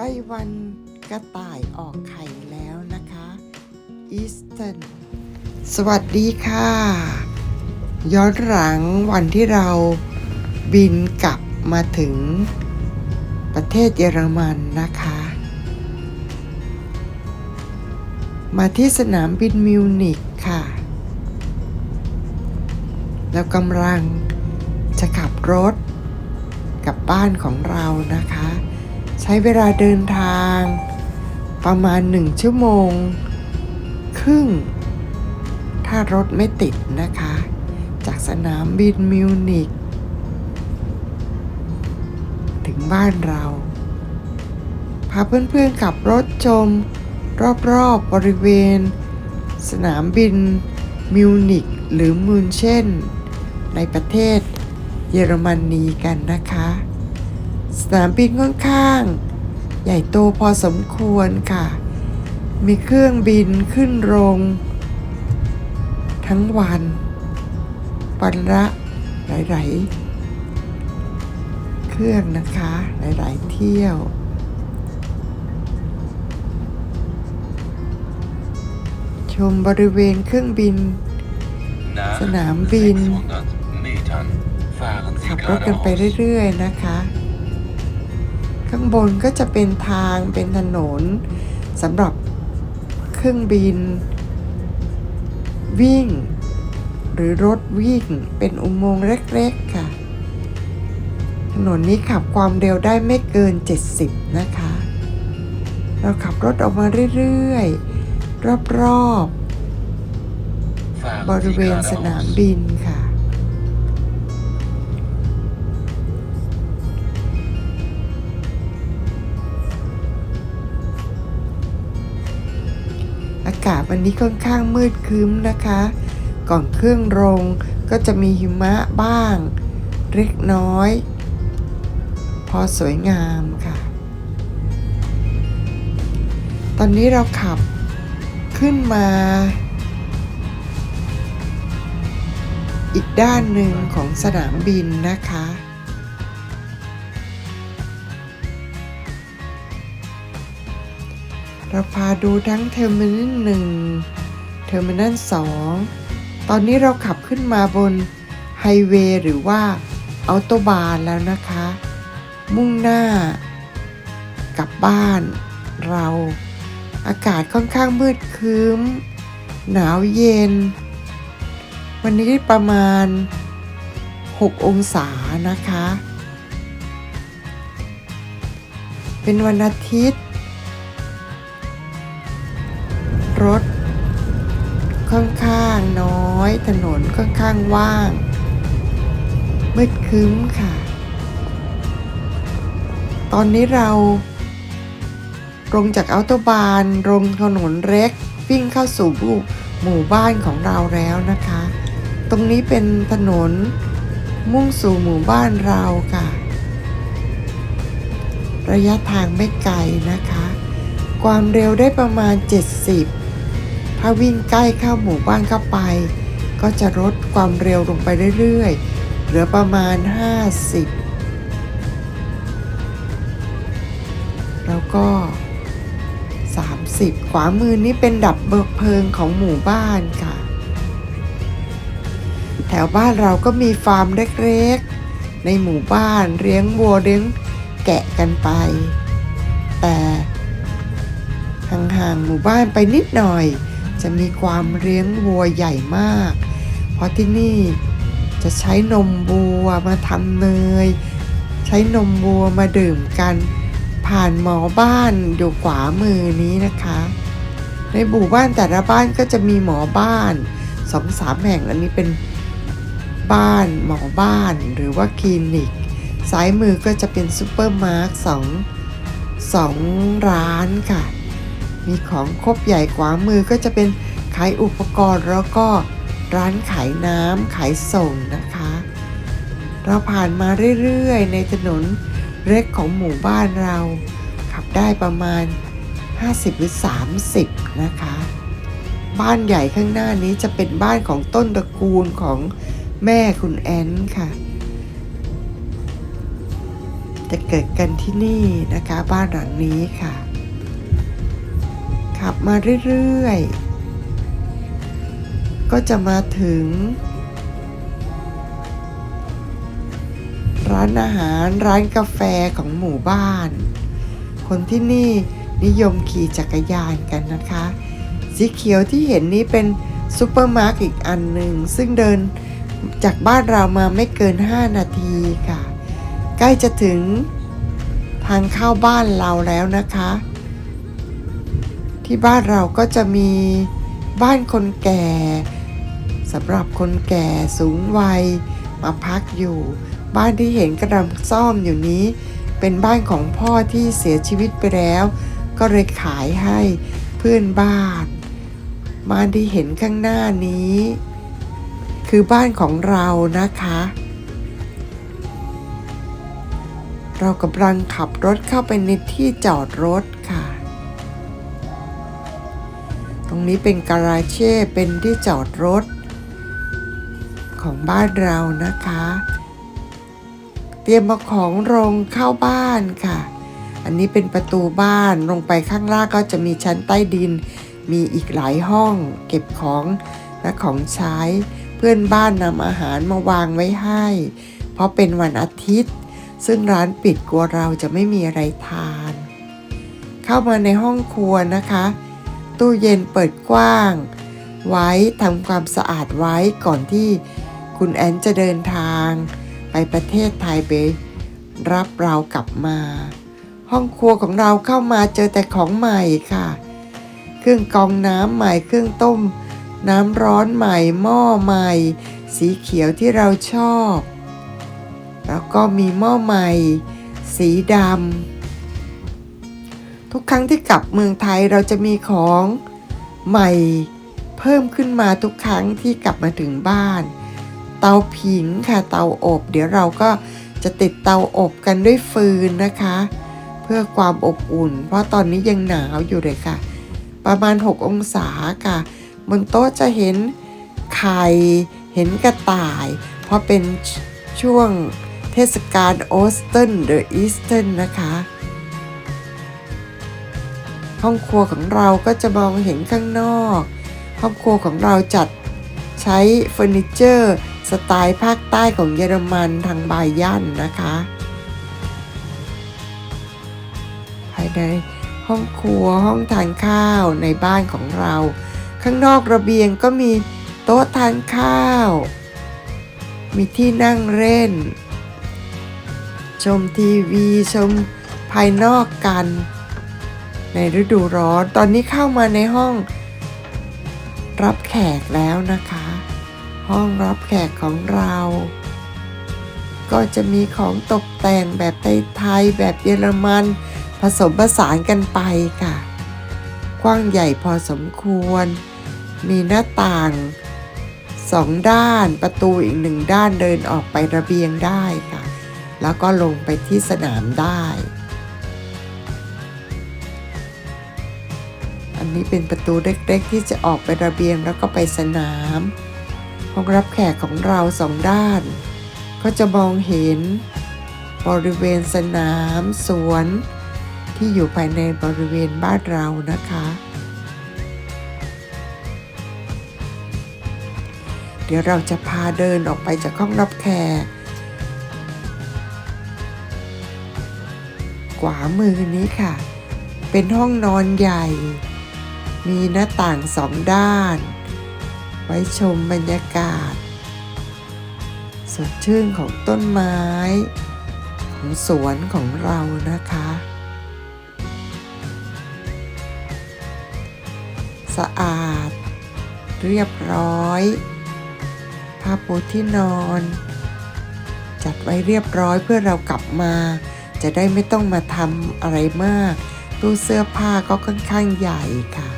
ใกล้วันกระต่ายออกไข่แล้วนะคะอีสเทนสวัสดีค่ะ ย้อนหลังวันที่เราบินกลับมาถึงประเทศเยอรมันนะคะ มาที่สนามบินมิวนิกค่ะ แล้วกำลังจะขับรถกลับบ้านของเรานะคะ ใช้เวลาเดินทาง ประมาณหนึ่งชั่วโมง ครึ่ง ถ้ารถไม่ติดนะคะ จากสนามบินมิวนิกถึงบ้านเรา พาเพื่อนๆขับรถชม รอบๆบริเวณ สนามบินมิวนิกหรือมูนเช่น ในประเทศเยอรมนนีกันนะคะ สนามบินค่อนข้าง ใหญ่โตพอสมควรค่ะ มีเครื่องบินขึ้นลง ทั้งวันวันละหลาย ๆ เครื่องนะคะ หลาย ๆ เที่ยวชมบริเวณเครื่องบิน สนามบิน ขับรถกันไปเรื่อย ๆ นะคะ ข้างบนก็จะเป็นทางเป็นถนนสำหรับเครื่องบิน วิ่ง หรือรถวิ่งเป็นอุโมงค์เล็กๆค่ะ ถนนนี้ขับความเร็วได้ไม่เกิน 70 นะคะ เราขับรถออกมาเรื่อยๆ รอบๆ บริเวณสนามบินค่ะากาศวันนี้ค่อนข้างมืดครึ้มนะคะ ก่อนเครื่องลงก็จะมีหิมะบ้าง เล็กน้อย พอสวยงามค่ะ ตอนนี้เราขับขึ้นมา อีกด้านหนึ่งของสนามบินนะคะ เราพาดูทั้งเทอร์มินัลหนึ่งเทอร์มินัลสองตอนนี้เราขับขึ้นมาบนไฮเวย์หรือว่าออโตบานแล้วนะคะ มุ่งหน้ากลับบ้านเราอากาศค่อนข้างมืดครึ้มหนาวเย็น วันนี้ประมาณ 6 องศานะคะ เป็นวันอาทิตย์ รถ ค่อนข้างน้อย ถนนค่อนข้างว่าง มืดครึ้มค่ะ ตอนนี้เราลงจากอัลโตบานลงถนนเล็กวิ่งเข้าสู่หมู่บ้านของเราแล้วนะคะ ตรงนี้เป็นถนนมุ่งสู่หมู่บ้านเราค่ะ ระยะทางไม่ไกลนะคะ ความเร็วได้ประมาณ 70 ถ้าวิ่งใกล้เข้าหมู่บ้านเข้าไป ก็จะลดความเร็วลงไปเรื่อยๆ เหลือประมาณ 50 แล้วก็ 30 ขวามือนี้เป็นดับเบิลเพลิงของหมู่บ้านค่ะ แถวบ้านเราก็มีฟาร์มเล็กๆ ในหมู่บ้านเลี้ยงวัวเลี้ยงแกะกันไป แต่ห่างๆหมู่บ้านไปนิดหน่อย จะมีความเลี้ยงวัวใหญ่มาก เพราะที่นี่จะใช้นมวัวมาทำเนย ใช้นมวัวมาดื่มกัน ผ่านหมอบ้านอยู่ขวามือนี้นะคะ ในหมู่บ้านแต่ละบ้านก็จะมีหมอบ้านสองสามแห่งอันนี้เป็นบ้านหมอบ้านหรือว่าคลินิกซ้ายมือก็จะเป็นซูเปอร์มาร์ทสองสองร้านค่ะ มีของครบใหญ่ขวามือก็จะเป็นขายอุปกรณ์แล้วก็ร้านขายน้ำขายส่งนะคะ เราผ่านมาเรื่อยๆ ในถนนเล็กของหมู่บ้านเรา ขับได้ประมาณ 50 หรือ 30 นะคะ บ้านใหญ่ข้างหน้านี้จะเป็นบ้านของต้นตระกูลของแม่คุณแอนค่ะจะเกิดกันที่นี่นะคะบ้านหลังนี้ค่ะ ขับมาเรื่อยๆ ก็จะมาถึง ร้านอาหารร้านกาแฟของหมู่บ้าน คนที่นี่นิยมขี่จักรยานกันนะคะ สีเขียวที่เห็นนี้เป็นซูเปอร์มาร์เก็ตอีกอันหนึ่ง ซึ่งเดินจากบ้านเรามาไม่เกิน 5 นาทีค่ะ ใกล้จะถึงทางเข้าบ้านเราแล้วนะคะ ที่บ้านเราก็จะมีบ้านคนแก่สำหรับคนแก่สูงวัยมาพักอยู่ บ้านที่เห็นกระดงซ่อมอยู่นี้ เป็นบ้านของพ่อที่เสียชีวิตไปแล้ว ก็เลยขายให้เพื่อนบ้านบ้านที่เห็นข้างหน้านี้ คือบ้านของเรานะคะ เรากำลังขับรถเข้าไปในที่จอดรถค่ะ รงนี้เป็นการาเช่เป็นที่จอดรถ ของบ้านเรานะคะ เตรียมมาของลงเข้าบ้านค่ะ อันนี้เป็นประตูบ้านลงไปข้างล่างก็จะมีชั้นใต้ดิน มีอีกหลายห้องเก็บของและของใช้ เพื่อนบ้านนำอาหารมาวางไว้ให้ เพราะเป็นวันอาทิตย์ ซึ่งร้านปิดกลัวเราจะไม่มีอะไรทาน เข้ามาในห้องครัวนะคะ ตู้เย็นเปิดกว้าง ไว้ทำความสะอาดไว้ก่อนที่คุณแอนจะเดินทางไปประเทศไทยไปรับเรากลับมา ห้องครัวของเราเข้ามาเจอแต่ของใหม่ค่ะ เครื่องกองน้ำใหม่เครื่องต้ม น้ำร้อนใหม่หม้อใหม่ สีเขียวที่เราชอบ แล้วก็มีหม้อใหม่ สีดำ ทุกครั้งที่กลับเมืองไทยเราจะมีของใหม่เพิ่มขึ้นมาทุกครั้งที่กลับมาถึงบ้าน เตาผิงค่ะเตาอบ เดี๋ยวเราก็จะติดเตาอบกันด้วยฟืนนะคะ เพื่อความอบอุ่น เพราะตอนนี้ยังหนาวอยู่เลยค่ะ ประมาณ 6 องศาค่ะ บนโต๊ะจะเห็นไข่เห็นกระต่าย เพราะเป็นช่วงเทศกาลออสเทนหรืออีสเทนนะคะ ห้องครัวของเราก็จะมองเห็นข้างนอก ห้องครัวของเราจัดใช้เฟอร์นิเจอร์ สไตล์ภาคใต้ของเยอรมันทางบายันนะคะ ภายในห้องครัวห้องทานข้าวในบ้านของเรา ข้างนอกระเบียงก็มีโต๊ะทานข้าว มีที่นั่งเล่น ชมทีวีชมภายนอกกัน ในฤดูร้อน ตอนนี้เข้ามาในห้อง รับแขกแล้วนะคะ ห้องรับแขกของเรา ก็จะมีของตกแต่งแบบไทยๆแบบเยอรมัน ผสมผสานกันไปค่ะ กว้างใหญ่พอสมควร มีหน้าต่างสองด้านประตูอีกหนึ่งด้านเดินออกไประเบียงได้ค่ะ แล้วก็ลงไปที่สนามได้ นนี้เป็นประตูเล็กๆ ที่จะออกไประเบียงแล้วก็ไปสนาม ห้องรับแขกของเราสองด้าน ก็จะมองเห็น บริเวณสนาม สวน ที่อยู่ภายในบริเวณบ้านเรานะคะ เดี๋ยวเราจะพาเดินออกไปจากห้องรับแขกขวามือนี้ค่ะ เป็นห้องนอนใหญ่ มีหน้าต่างสองด้าน ไว้ชมบรรยากาศ สดชื่นของต้นไม้ ของสวนของเรานะคะ สะอาด เรียบร้อยผ้าปูที่นอน จัดไว้เรียบร้อยเพื่อเรากลับมา จะได้ไม่ต้องมาทำอะไรมาก ตู้เสื้อผ้าก็ค่อนข้างใหญ่ค่ะ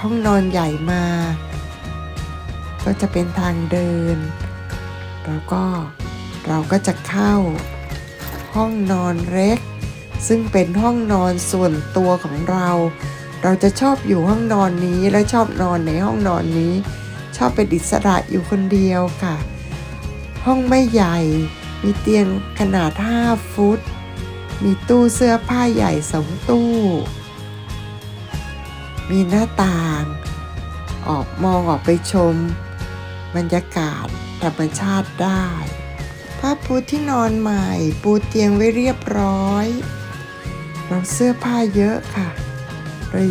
ห้องนอนใหญ่มา ก็จะเป็นทางเดิน แล้วก็เราก็จะเข้าห้องนอนเล็ก ซึ่งเป็นห้องนอนส่วนตัวของเรา เราจะชอบอยู่ห้องนอนนี้และชอบนอนในห้องนอนนี้ ชอบเป็นอิสระอยู่คนเดียวค่ะ ห้องไม่ใหญ่มีเตียงขนาด 5 ฟุต มีตู้เสื้อผ้าใหญ่สองตู้ มีหน้าต่าง ออกมองออกไปชม บรรยากาศธรรมชาติได้ผ้าปูที่นอนใหม่ ปูเตียงไว้เรียบร้อยเราเสื้อผ้าเยอะค่ะเลย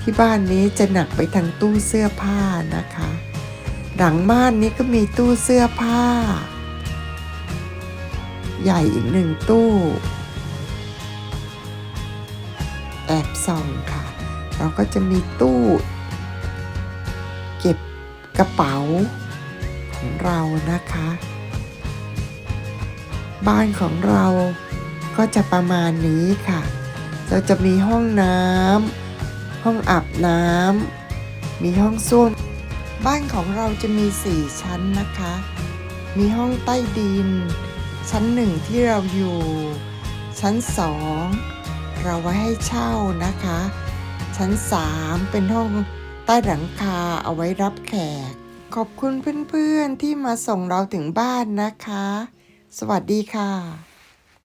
ที่บ้านนี้จะหนักไปทางตู้เสื้อผ้านะคะ หลังม่านนี้ก็มีตู้เสื้อผ้า ใหญ่อีกหนึ่งตู้ แอบส่องค่ะ เราก็จะมีตู้ เก็บกระเป๋าของเรานะคะ บ้านของเราก็จะประมาณนี้ค่ะ เราจะมีห้องน้ำห้องอาบน้ำมีห้องส้วมบ้านของเราจะมี 4 ชั้นนะคะ มีห้องใต้ดิน ชั้นหนึ่งที่เราอยู่ ชั้นสองเราไว้ให้เช่านะคะ ชั้นสามเป็นห้องใต้หลังคาเอาไว้รับแขก ขอบคุณเพื่อนๆที่มาส่งเราถึงบ้านนะคะ สวัสดีค่ะ